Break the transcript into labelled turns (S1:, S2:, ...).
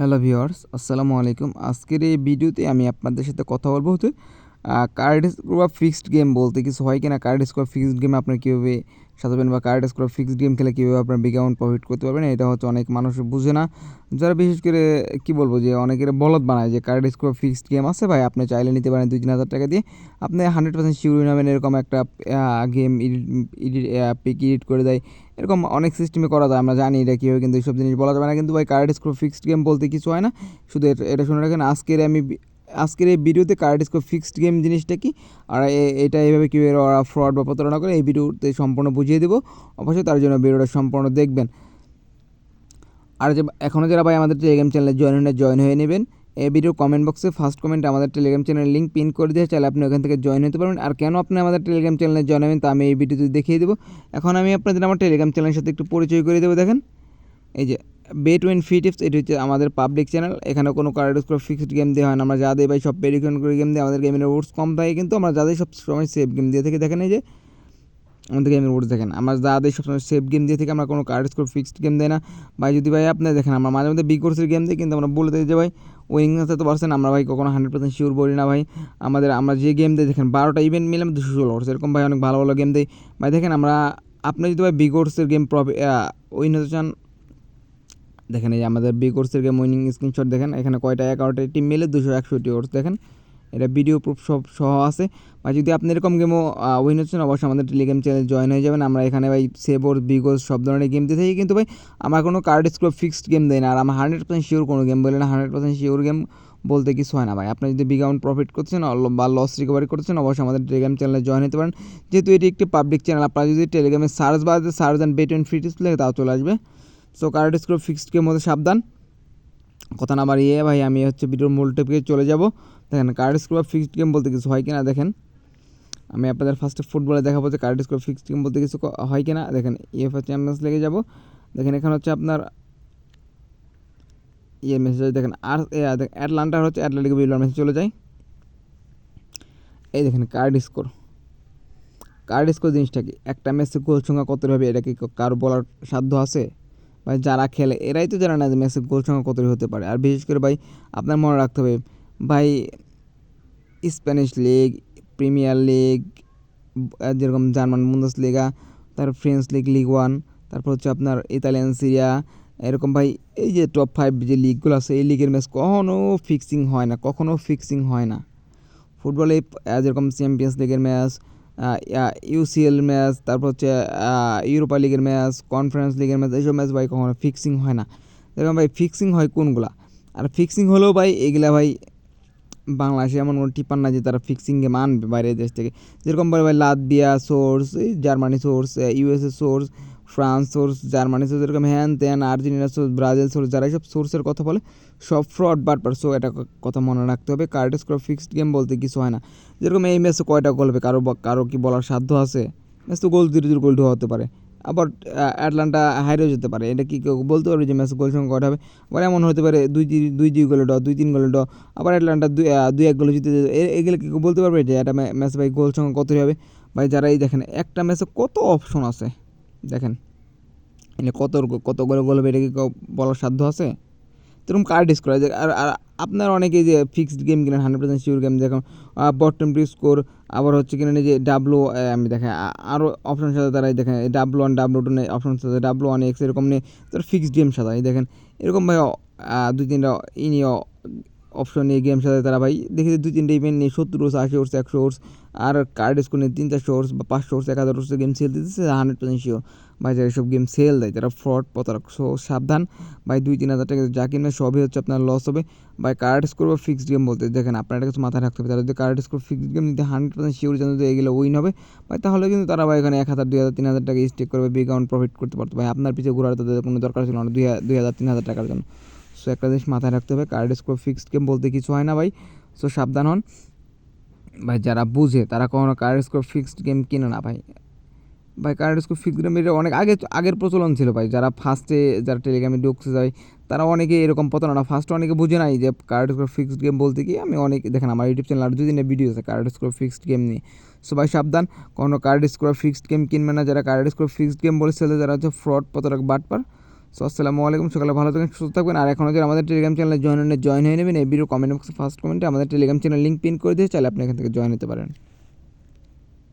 S1: Hello viewers আসসালামু আলাইকুম। আজকের এই ভিডিওতে আমি আপনাদের সাথে কথা বলব হচ্ছে কার্ড স্কোর ফিক্সড গেম বলতে কিছু হয় কিনা কার্ড স্কোর ফিক্সড গেম আপনার কীভাবে সাজাবেন বা কার্ড স্কোর ফিক্সড গেম খেলে কীভাবে আপনার বিগ অ্যামাউন্ট প্রফিট করতে পারবেন, এটা হচ্ছে অনেক মানুষ বুঝে না। যারা বিশেষ করে, কি বলব যে অনেকের বলদ বানায় যে কার্ড স্কোর ফিক্সড গেম আছে, ভাই আপনি চাইলে নিতে পারেন দুই তিন হাজার টাকা দিয়ে। আপনি হান্ড্রেড পার্সেন্ট শিওর নেবেন এরকম একটা গেম এডিট পিক এডিট করে দেয়। এরকম অনেক সিস্টেমে করা যায়, আমরা জানি এটা কীভাবে কিন্তু এইসব জিনিস বলা যাবে না। কিন্তু ভাই কার্ড স্কোর ফিক্সড গেম বলতে কিছু হয় না। শুধু এটা শুনে রাখেন, আজকের আমি আজকের এই ভিডিওতে কার্ড স্কোর ফিক্সড গেম জিনিসটা কি? আর এটা এইভাবে কীভাবে ওরা ফ্রড বা প্রতারণা করে? এই ভিডিওতে সম্পূর্ণ বুঝিয়ে দেবো। অবশ্যই তার জন্য ভিডিওটা সম্পূর্ণ দেখবেন। আর যে এখনও যারা ভাই আমাদের টেলিগ্রাম চ্যানেলে জয়েন হয়ে জয়েন হয়ে নেবেন। এই ভিডিও কমেন্ট বক্সে ফার্স্ট কমেন্ট আমাদের টেলিগ্রাম চ্যানেলের লিঙ্ক পিন করে দিয়ে চাইলে আপনি ওখান থেকে জয়েন হতে পারবেন। আর কেন আপনি আমাদের টেলিগ্রাম চ্যানেলে জয়েন হবেন তা আমি এই ভিডিওতে দেখিয়ে দেবো। এখন আমি আপনাদের আমার টেলিগ্রাম চ্যানেলের সাথে একটু পরিচয় করে দেবো, দেখেন। এই যে বেট ওয়েন ফি টিপস এটি হচ্ছে আমাদের পাবলিক চ্যানেল এখানে কোনো কার্ড স্কোর ফিক্সড গেম দেওয়া হয় না। আমরা যা দিই ভাই, সব পেরিকন করে গেম দিই, আমাদের গেমের ওর্স কম থাকে কিন্তু আমরা যাদের সব সময় সেফ গেম দিয়ে থেকে দেখেন এই যে আমাদের গেমের ওর্স দেখেন আমরা যা দিই সবসময় সেফ গেম দিয়ে থেকে আমরা কোনো কার্ড স্কোর ফিক্সড গেম দেয় না। ভাই, যদি ভাই আপনি দেখেন, আমরা মাঝে মধ্যে বি কোর্সের গেম দিই কিন্তু আমরা বলে দিই যে ভাই উইং তো পারছেন, আমরা ভাই কখনো হান্ড্রেড পার্সেন্ট শিওর বলি না ভাই। আমাদের, আমরা যে গেম দিই, দেখেন বারোটা ইভেন্ট মিলে আমি দুশো ষোলো এরকম ভাই অনেক ভালো ভালো গেম দিই। ভাই, দেখেন আমরা, আপনি যদি ভাই বি কোর্সের গেম প্রফি উইন হতে চান দেখেন এই আমাদের বি কোর্সের গেম উইনিং স্ক্রিনশট দেখেন, এখানে কয়টা এগারোটা টিম মিলে দুশো একষট্টি ওর্স দেখেন। এটা ভিডিও প্রুফ সব সহ আছে। বা যদি আপনি এরকম গেমও উইন হচ্ছেন, অবশ্যই আমাদের টেলিগ্রাম চ্যানেল জয়েন হয়ে যাবেন। আমরা এখানে ভাই সেবোর বিগোস সব ধরনের গেম দিয়ে থাকি। কিন্তু ভাই, আমার কোনো কার্ড স্কোর ফিক্সড গেম দেয় না। আর আমার হান্ড্রেড পার্সেন্ট শিওর কোনো গেম বলে না হান্ড্রেড পার্সেন্ট শিওর গেম বলতে কিছু হয় না ভাই। আপনি যদি বিগ অ্যামাউন্ট প্রফিট করছেন বা লস রিকভারি করছেন, অবশ্যই আমাদের টেলিগ্রাম চ্যানেলে জয়েন হতে পারেন। যেহেতু এটি একটি পাবলিক চ্যানেল আপনারা যদি টেলিগ্রামে সার্চ বাজে সার্চ অ্যান্ড বেট অ্যান্ড ফ্রিটিস লেগে তাও চলে আসবে। So card score fixed game মধ্যে সাবধান। কথা না বাড়িয়ে ভাই, আমি হচ্ছে ভিডিওর মূল টপিকে চলে যাব। দেখেন কার্ড স্কোর ফিক্সড গেম বলতে কিছু হয় কিনা দেখেন। আমি আপনাদের ফার্স্টে ফুটবলে দেখাবো যে কার্ড স্কোর ফিক্সড গেম বলতে কিছু হয় কিনা। দেখেন ইএফএ চ্যাম্পিয়ন্স লেগে যাব। দেখেন, এখানে হচ্ছে আপনার ইয়ে মেসেজ দেখেন, আর অ্যাটলান্টার হচ্ছে অ্যাটলান্টিক বিলর মেসেজ চলে যায়। এই দেখেন কার্ড স্কোর কার্ড স্কোর জিনিসটা কি? একটা ম্যাচে গোল সংখ্যা কত হবে? এটা কি কারও বলার সাধ্য আছে? ভাই, যারা খেলে, এরাই তো জানে না যে ম্যাচের গোল সংখ্যা কত হতে পারে। আর বিশেষ করে ভাই, আপনার মনে রাখতে হবে, ভাই, স্প্যানিশ লিগ, প্রিমিয়ার লিগ যেরকম জার্মান মুন্দাস লিগা তারপর ফ্রেঞ্চ লিগ লিগ ওয়ান, তারপর হচ্ছে আপনার ইতালিয়ান সিরিয়া, এরকম ভাই, এই যে টপ ফাইভ যে লিগগুলো আছে, এই লিগের ম্যাচ কখনও ফিক্সিং হয় না কখনও ফিক্সিং হয় না। ফুটবলে যেরকম চ্যাম্পিয়ন্স লিগের ম্যাচ ইউসিএল ম্যাচ তারপর হচ্ছে ইউরোপা লিগের ম্যাচ কনফারেন্স লিগের ম্যাচ এইসব ম্যাচ ভাই কখনো ফিক্সিং হয় না। যেরকম ভাই ফিক্সিং হয় কোনগুলা? আর ফিক্সিং হলেও ভাই, এগুলা ভাই বাংলাদেশে এমন কোনো টিপার না যে তারা ফিক্সিং গেম আনবে বাইরের দেশ থেকে। যেরকম ভাই Latvia source Germany source USA source France source, Germany source এরকম, হ্যান ত্যান, আর্জেন্টিনা সোর্স, ব্রাজিল সোর্স, যারা সব সোর্সের কথা বলে, সব ফ্রড বাটপার সো এটা কথা মনে রাখতে হবে। কার্ড স্কোর, ফিক্সড গেম বলতে কিছু হয় না। যেরকম এই ম্যাচে কয়টা গোল হবে, কারও কারও কি বলার সাধ্য আছে? ম্যাচ তো গোল জিরো জিরো গোল হতে পারে। আবার অ্যাটলান্টা হাইরেও যেতে পারে। এটা কি কেউ বলতে পারবে যে ম্যাচ গোল সংখ্যা হবে? আবার এমন হতে পারে, দুই দুই দুই গোলে ড দুই তিন গোলে ড আবার অ্যাটলান্টা দুই দুই এক গোলে জিতে এগুলো কি কেউ বলতে পারবে যে একটা ম্যাচ ভাই গোল সংখ্যা কত হবে? ভাই যারা এই দেখেন, একটা ম্যাচে কত অপশন আছে? দেখেন কত কত করে গোল হবে এটা কি বলার সাধ্য আছে? এরকম কার্ড স্কোর আছে আর আর আপনার অনেকে যে ফিক্সড গেম কিনেন হান্ড্রেড পার্সেন্ট শিওর গেম দেখুন বটম প্রি স্কোর আবার হচ্ছে কিনেন যে ডাব্লু আমি দেখেন আরও অপশন সাথে তারা দেখেন ডাব্লু ওয়ান ডাব্লু টু নেই অপশন সাথে ডাব্লু ওয়ান এক্স এরকম নিয়ে তার ফিক্সড গেম সাথে দেখেন, এরকম ভাই দুই তিনটা ইনি অপশন নিয়ে গেম সাথে তারা ভাই, দেখি দুই তিনটে ইভেন্ট নিয়ে সত্তর ওর্স আশি ওর্স একশো ওর্স আর কার্ড স্কোর নিয়ে তিন চারশো ওর্স বা পাঁচশো ওর্স এক হাজার ওর্সের গেম সেল দিতেছে হান্ড্রেড পার্সেন্ট শিওর ভাই, যারা এসব গেম সেল দেয়, যারা ফ্রড প্রতারক, সো সাবধান। ভাই, দুই, তিন হাজার টাকা যা কিনবে সবই হচ্ছে আপনার লস হবে। ভাই কার্ড স্কোর বা ফিক্সড গেম বলতে, দেখেন আপনার কাছে মাথায় রাখতে হবে তারা যদি কার্ড স্কোর ফিক্সড গেম নিতে হান্ড্রেড পার্সেন্ট শিওর জানো যে এগুলো উইন হবে। ভাই, তাহলে কিন্তু তারা ভাই এখানে এক হাজার, দুই হাজার, তিন হাজার টাকা স্টেক করবে বিগ প্রফিট করতে পারতো। ভাই, আপনার পিছিয়ে ঘোরার তাদের কোনো দরকার ছিল না দুই হাজার, তিন হাজার টাকার জন্য। সো একটা জিনিস মাথায় রাখতে হবে কার্ড স্কোর ফিক্সড গেম বলতে কিছু হয় না ভাই সো সাবধান হন। ভাই, যারা বুঝে, তারা কখনো কার্ড স্কোর ফিক্সড গেম কিনে না ভাই। ভাই কার্ড স্কোর ফিক্সড গেম এটা অনেক আগে, আগের প্রচলন ছিল ভাই, যারা ফার্স্টে যারা টেলিগ্রামে ঢুকছে যায় তারা অনেকে এরকম প্রতারণা ফার্স্টে অনেকে বুঝে নাই যে কার্ড স্কোর ফিক্সড গেম বলতে কি, আমি অনেক, দেখেন আমার ইউটিউব চ্যানেল আর দুই দিনের ভিডিও আছে কার্ড স্কোর ফিক্সড গেম নিয়ে। সো ভাই, সাবধান কোনো কার্ড স্কোর ফিক্সড গেম কিনবে না, যারা কার্ড স্কোর ফিক্সড গেম বলে সেলে, যারা হচ্ছে ফ্রড প্রতারক, বাটপার সো আসসালামু আলাইকুম, সকালে ভালো থাকবেন সুস্থ থাকবেন। আর এখনও যদি আমাদের টেলিগ্রাম চ্যানেলে জয়েন জয়েন হয়ে নেবেন। এই ভিডিও কমেন্ট বক্সে ফার্স্ট কমেন্টে আমাদের টেলিগ্রাম চ্যানেল লিঙ্ক পিন করে দিয়ে চাইলে আপনি এখান থেকে জয়েন হতে পারেন।